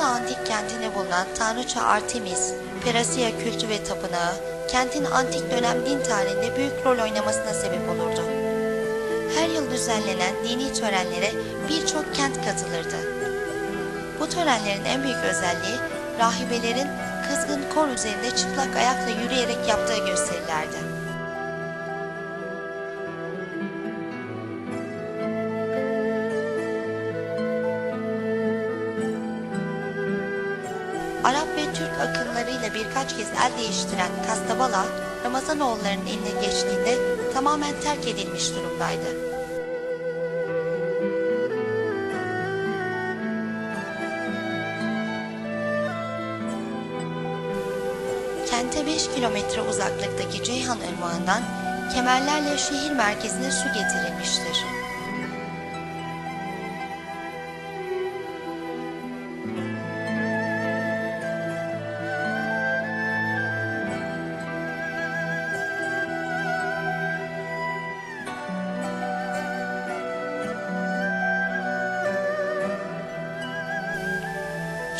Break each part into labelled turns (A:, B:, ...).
A: Kastabala antik kentinde bulunan Tanrıça Artemis, Perasiya kültü ve tapınağı, kentin antik dönem din tarihinde büyük rol oynamasına sebep olurdu. Her yıl düzenlenen dini törenlere birçok kent katılırdı. Bu törenlerin en büyük özelliği rahibelerin kızgın kor üzerinde çıplak ayakla yürüyerek yaptığı gösterilerdi. Arap ve Türk akımlarıyla birkaç kez el değiştiren Kastabala, Ramazanoğullarının eline geçtiğinde tamamen terk edilmiş durumdaydı. Kente 5 kilometre uzaklıktaki Ceyhan Irmağı'ndan kemerlerle şehir merkezine su getirilmiştir.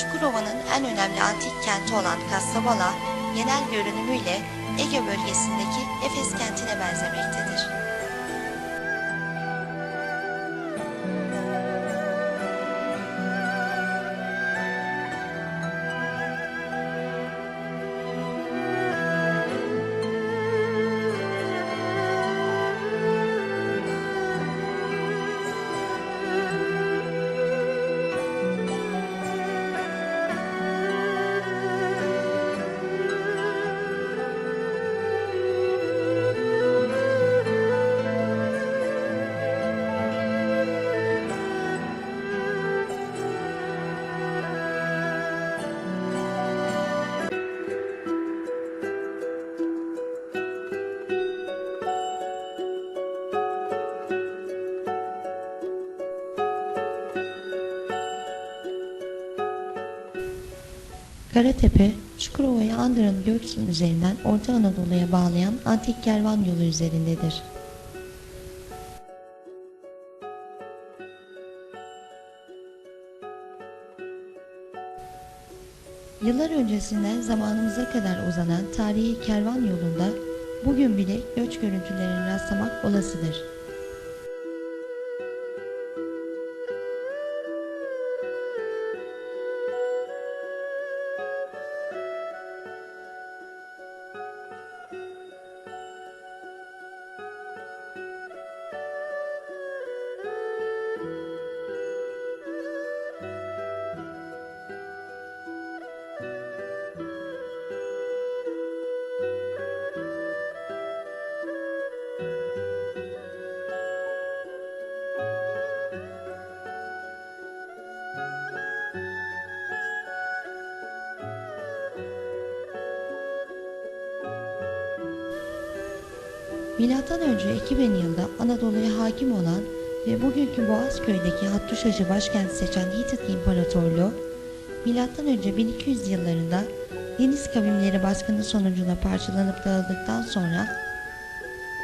A: Çukurova'nın en önemli antik kenti olan Kastabala, genel görünümüyle Ege bölgesindeki Efes kentine benzemektedir. Karatepe, Çukurova'yı Andıra'nın Göksun üzerinden Orta Anadolu'ya bağlayan antik kervan yolu üzerindedir. Yıllar öncesinden zamanımıza kadar uzanan tarihi kervan yolunda bugün bile göç görüntülerine rastlamak olasıdır. Önce 2000 yılında Anadolu'ya hakim olan ve bugünkü Boğazköy'deki Hattuşacı başkent seçen Hitit İmparatorluğu, önce 1200 yıllarında deniz kavimleri baskını sonucunda parçalanıp dağıldıktan sonra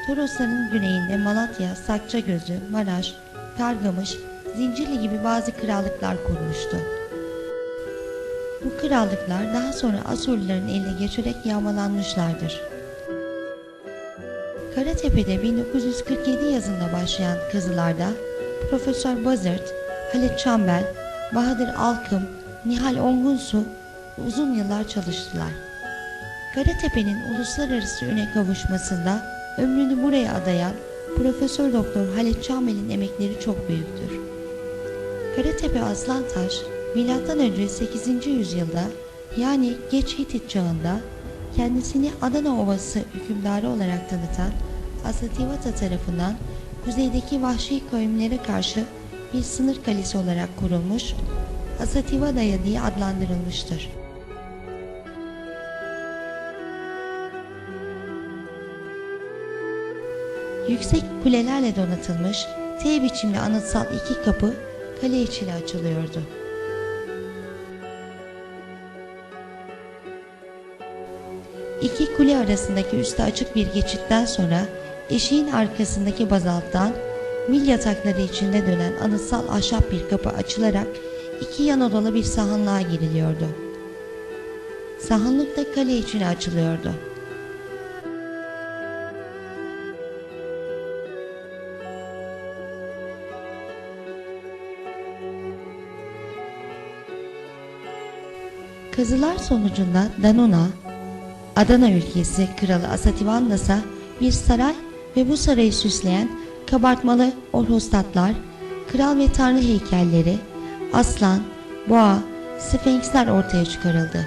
A: Torosların güneyinde Malatya, Sakçagözü, Maraş, Kargamış, Zincirli gibi bazı krallıklar kurmuştu. Bu krallıklar daha sonra Asurluların eline geçerek yağmalanmışlardır. Karatepe'de 1947 yazında başlayan kazılarda Profesör Buzzard, Halit Çambel, Bahadır Alkım, Nihal Ongunsu uzun yıllar çalıştılar. Karatepe'nin uluslararası üne kavuşmasında ömrünü buraya adayan Profesör Doktor Halit Çambel'in emekleri çok büyüktür. Karatepe Aslantaş, M.Ö. 8. yüzyılda yani Geç Hitit çağında kendisini Adana Ovası hükümdarı olarak tanıtan Asativata tarafından kuzeydeki vahşi kavimlere karşı bir sınır kalesi olarak kurulmuş Asativadaya diye adlandırılmıştır. Yüksek kulelerle donatılmış T biçimli anıtsal iki kapı kale içine açılıyordu. İki kule arasındaki üstü açık bir geçitten sonra eşiğin arkasındaki bazalttan mil yatakları içinde dönen anıtsal ahşap bir kapı açılarak iki yan odalı bir sahanlığa giriliyordu. Sahanlık da kale içine açılıyordu. Kazılar sonucunda Danuna, Adana ülkesi kralı Asativandas'a bir saray ve bu sarayı süsleyen kabartmalı orhostatlar, kral ve tanrı heykelleri, aslan, boğa, sfenksler ortaya çıkarıldı.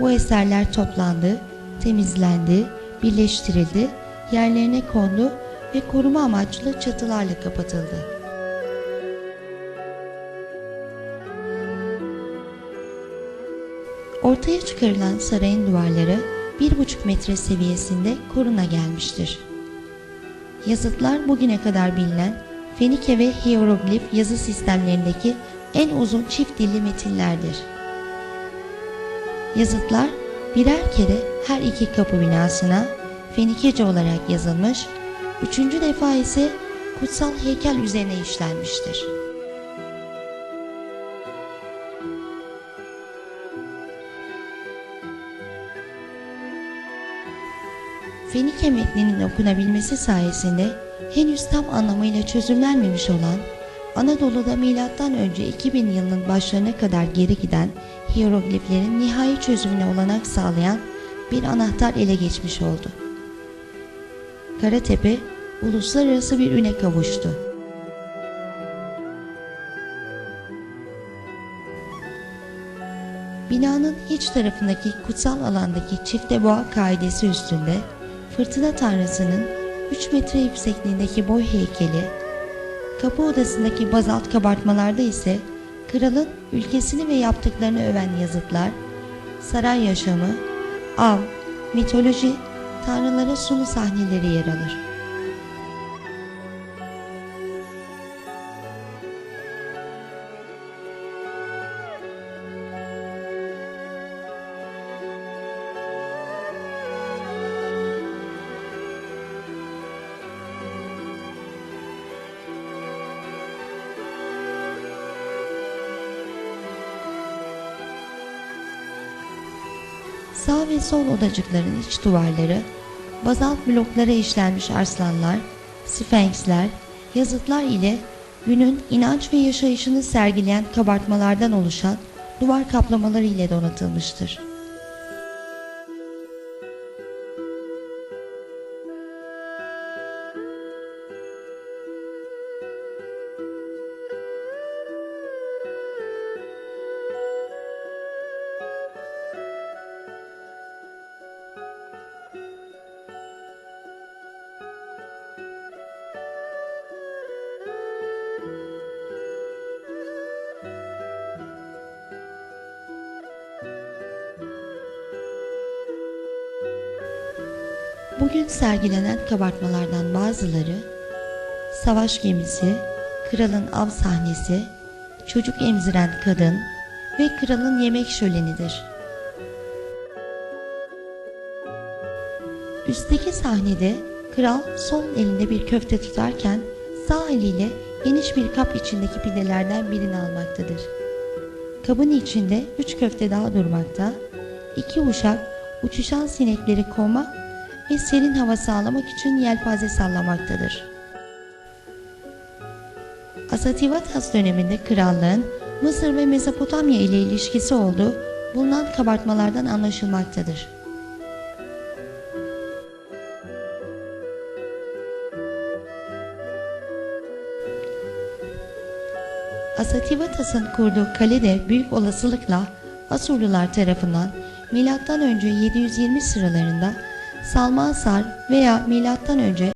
A: Bu eserler toplandı, temizlendi, birleştirildi, yerlerine kondu ve koruma amaçlı çatılarla kapatıldı. Ortaya çıkarılan sarayın duvarları bir buçuk metre seviyesinde koruna gelmiştir. Yazıtlar bugüne kadar bilinen Fenike ve hieroglif yazı sistemlerindeki en uzun çift dilli metinlerdir. Yazıtlar birer kere her iki kapı binasına Fenikece olarak yazılmış, üçüncü defa ise kutsal heykel üzerine işlenmiştir. Fenike metninin okunabilmesi sayesinde henüz tam anlamıyla çözümlenmemiş olan Anadolu'da milattan önce 2000 yılının başlarına kadar geri giden hierogliflerin nihai çözümüne olanak sağlayan bir anahtar ele geçmiş oldu. Karatepe uluslararası bir üne kavuştu. Binanın iç tarafındaki kutsal alandaki çifte boğa kaidesi üstünde fırtına tanrısının 3 metre yüksekliğindeki boy heykeli, kapı odasındaki bazalt kabartmalarda ise kralın ülkesini ve yaptıklarını öven yazıtlar, saray yaşamı, av, mitoloji, tanrılara sunu sahneleri yer alır. Sağ ve sol odacıkların iç duvarları, bazalt bloklara işlenmiş arslanlar, sfenksler, yazıtlar ile günün inanç ve yaşayışını sergileyen kabartmalardan oluşan duvar kaplamaları ile donatılmıştır. Bugün sergilenen kabartmalardan bazıları savaş gemisi, kralın av sahnesi, çocuk emziren kadın ve kralın yemek şölenidir. Üstteki sahnede kral sol elinde bir köfte tutarken sağ eliyle geniş bir kap içindeki pidelerden birini almaktadır. Kabın içinde üç köfte daha durmakta, iki uşak uçuşan sinekleri kovmak ve serin hava sağlamak için yelpaze sallamaktadır. Asativatas döneminde krallığın Mısır ve Mezopotamya ile ilişkisi olduğu bulunan kabartmalardan anlaşılmaktadır. Asativatas'ın kurduğu kale de büyük olasılıkla Asurlular tarafından önce 720 sıralarında Salmansar veya milattan önce